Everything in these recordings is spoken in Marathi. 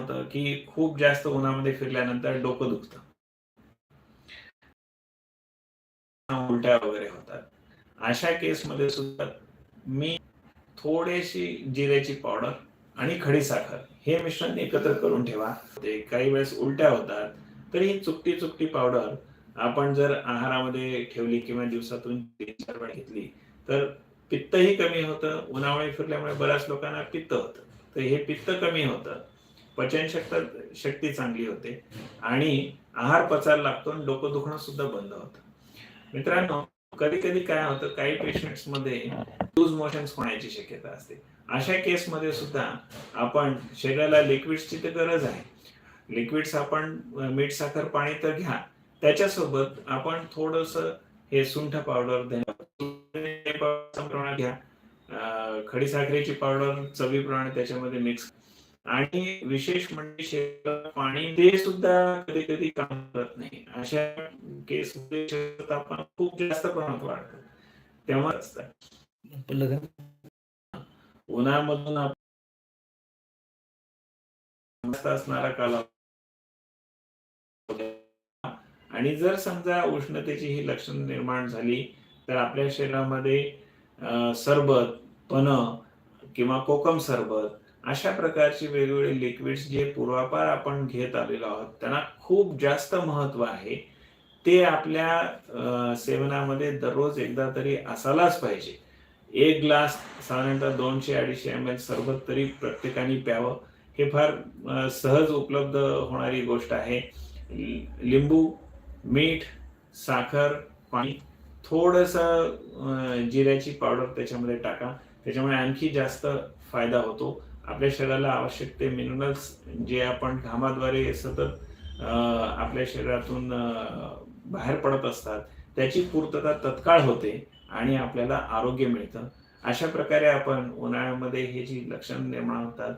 होतं की खूप जास्त उन्हामध्ये फिरल्यानंतर डोकं दुखतं. उलट्या वगैरे होतात. अशा केसमध्ये सुद्धा मी थोडीशी जिऱ्याची पावडर आणि खडी साखर हे मिश्रण एकत्र करून ठेवा. ते काही वेळेस उलट्या होतात तर ही चुकटी चुकटी पावडर आपण जर आहारामध्ये ठेवली किंवा दिवसातून तीन चार वेळा घेतली तर पित्तही कमी होतं. उन्हामुळे फिरल्यामुळे बऱ्याच लोकांना पित्त होतं. तर हे पित्त कमी होतं. पचन शक्ती शक्ती चांगली होते. आणि आहार पचायला लागतो आणि डोकं दुखणं सुद्धा बंद होतं. मित्रांनो कधी कधी काय होतं काही पेशंट्समध्ये लूज मोशन्स होण्याची शक्यता असते. अशा केसमध्ये सुद्धा आपण शरीराला लिक्विड्सची तर गरज आहे. लिक्विड्स आपण मीठ साखर पाणी तर घ्या. त्याच्यासोबत आपण थोडस हे सुंठ पावडर घ्या. खडी साखरेची पावडर चवीप्रमाणे त्याच्यामध्ये मिक्स आणि विशेष म्हणजे शरीराला पाणी ते सुद्धा कधी कधी काम करत नाही. अशा केस तापमान खूप जास्त प्रमाणात वाढतं. तेव्हा उन्हामधून असणारा कालावधी. आणि जर समजा उष्णतेची ही लक्षण निर्माण झाली तर आपल्या शरीरामध्ये सरबत पन किंवा कोकम सरबत अशा प्रकारची वेगवेगळे लिक्विड्स जे पूर्वापार आपण घेत आलेलो आहोत त्यांना खूप जास्त महत्त्व आहे. ते आपल्या सेवनामध्ये दररोज एकदा तरी असायलाच पाहिजे. एक ग्लास साधारणतः दोनशे अडीचशे एम एल सरबत तरी प्रत्येकाने प्यावं. हे फार सहज उपलब्ध होणारी गोष्ट आहे. लिंबू मीठ साखर पाणी थोडस जिऱ्याची पावडर त्याच्यामध्ये टाका. त्याच्यामुळे आणखी जास्त फायदा होतो. आपल्या शरीराला आवश्यक ते मिनरल्स जे आपण घामाद्वारे सतत आपल्या शरीरातून बाहेर पडत असतात त्याची पूर्तता तत्काळ होते आणि आपल्याला आरोग्य मिळतं. अशा प्रकारे आपण उन्हाळ्यामध्ये हे जी लक्षण निर्माण होतात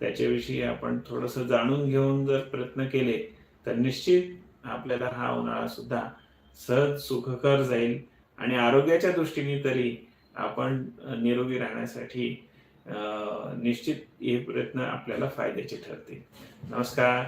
त्याच्याविषयी आपण थोडंसं जाणून घेऊन जर प्रयत्न केले तर निश्चित आपल्याला हा उन्हाळा सुद्धा सहज सुखकर जाईल आणि आरोग्याच्या दृष्टीने तरी आपण निरोगी राहण्यासाठी निश्चित हे प्रयत्न आपल्याला फायद्याचे ठरतील. नमस्कार.